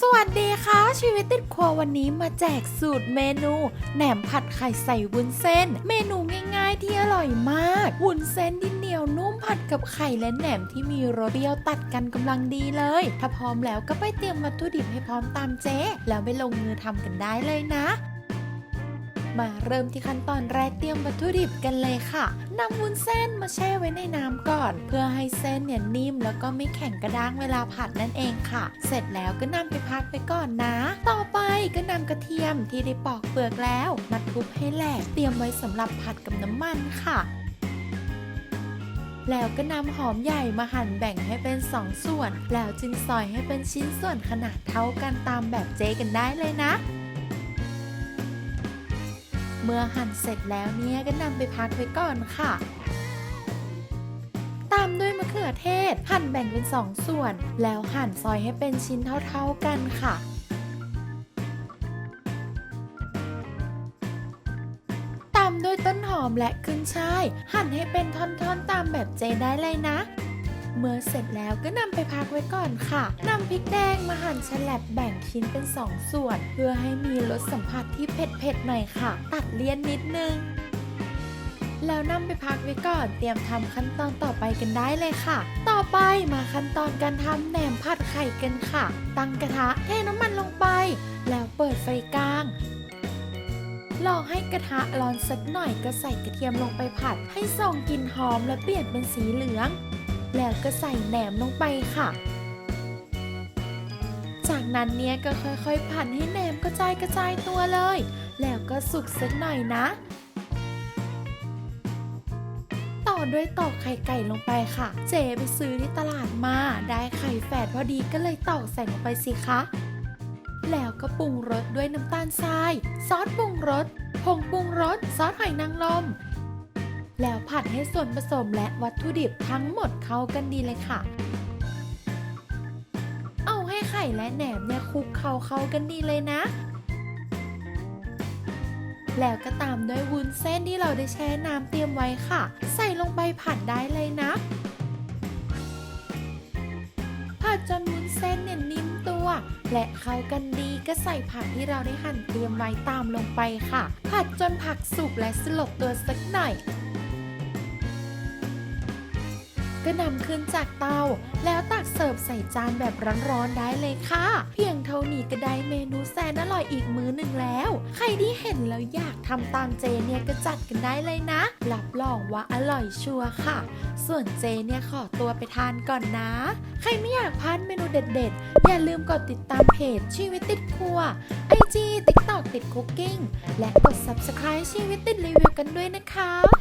สวัสดีค่ะ ชีวิตติดครัววันนี้มาแจกสูตรเมนูแหนมผัดไข่ใส่วุ้นเส้น เมนูง่ายๆที่อร่อยมาก วุ้นเส้นที่เหนียวนุ่มผัดกับไข่และแหนมที่มีรสเปรี้ยวตัดกันกำลังดีเลย ถ้าพร้อมแล้วก็ไปเตรียมวัตถุดิบให้พร้อมตามเจ๊แล้วไปลงมือทำกันได้เลยนะ มาเริ่มที่ขั้นตอนแรกเตรียมวัตถุดิบกันเลยค่ะนำวุ้นเส้นมาแช่ไว้ในน้ำก่อน เพื่อให้เส้นเนี่ยนิ่มแล้วก็ไม่แข็งกระด้างเวลาผัดนั่นเองค่ะ เสร็จแล้วก็นำไปพักไปก่อนนะ ต่อไปก็นำกระเทียมที่ได้ปอกเปลือกแล้วมาทุบให้แหลกเตรียมไว้สำหรับผัดกับน้ำมันค่ะแล้วก็นำหอมใหญ่มาหั่นแบ่งให้เป็นสองส่วน แล้วจึงซอยให้เป็นชิ้นส่วนขนาดเท่ากันตามแบบเจกันได้เลยนะ เมื่อหั่นเสร็จแล้วเนี่ยก็นำไปพักไว้ก่อนค่ะ ตามด้วยมะเขือเทศ หั่นแบ่งเป็นสองส่วน แล้วหั่นซอยให้เป็นชิ้นเท่าๆกันค่ะตามด้วยต้นหอมและขึ้นช่าย หั่นให้เป็นท่อนๆตามแบบเจได้เลยนะ เมื่อเสร็จแล้วก็นำไปพักไว้ก่อนค่ะนำพริกแดงมาหั่นฉลับแบ่งชิ้นเป็นสองส่วน เพื่อให้มีรสสัมผัสที่เผ็ดๆหน่อยค่ะ ตัดเลี่ยนนิดนึงแล้วนำไปพักไว้ก่อนเตรียมทำขั้นตอนต่อไปกันได้เลยค่ะ ต่อไปมาขั้นตอนการทำแหนมผัดไข่กันค่ะ ตั้งกระทะเทน้ำมันลงไป แล้วเปิดไฟกลางรอให้กระทะร้อนสักหน่อยก็ใส่กระเทียมลงไปผัด ให้ส่งกลิ่นหอมและเปลี่ยนเป็นสีเหลือง แล้วก็ใส่แหนมลงไปค่ะ จากนั้นเนี่ยก็ค่อยๆผัดให้แหนมกระจายกระจายตัวเลย แล้วก็สุกสักหน่อยนะ ต่อด้วยตอกไข่ไก่ลงไปค่ะ เจไปซื้อที่ตลาดมา ได้ไข่แฝดพอดีก็เลยตอกใส่ลงไปสิคะ แล้วก็ปรุงรสด้วยน้ำตาลทราย ซอสปรุงรสผงปรุงรสซอสหอยนางรม แล้วผัดให้ส่วนผสมและวัตถุดิบทั้งหมดเข้ากันดีเลยค่ะ เอาให้ไข่และแหนมเนี่ยคลุกเข้าเข้ากันดีเลยนะ แล้วก็ตามด้วยวุ้นเส้นที่เราได้แช่น้ำเตรียมไว้ค่ะ ใส่ลงไปผัดได้เลยนะ ผัดจนวุ้นเส้นเนี่ยนิ่มตัว และเข้ากันดีก็ใส่ผักที่เราได้หั่นเตรียมไว้ตามลงไปค่ะ ผัดจนผักสุกและสลบตัวสักหน่อย ก็นำขึ้นจากเตา แล้วตักเสิร์ฟใส่จานแบบร้อนๆได้เลยค่ะ เพียงเท่านี้ก็ได้เมนูแสนอร่อยอีกมื้อหนึ่งแล้ว ใครที่เห็นแล้วอยากทำตามเจเนี่ยก็จัดกันได้เลยนะ รับรองว่าอร่อยชัวร์ค่ะ ส่วนเจเนี่ยขอตัวไปทานก่อนนะ ใครไม่อยากพลาดเมนูเด็ดๆ อย่าลืมกดติดตามเพจชีวิตติดครัว IG TikTok ติดคุกกิ้งและกด Subscribe ชีวิตติดรีวิวกันด้วยนะคะ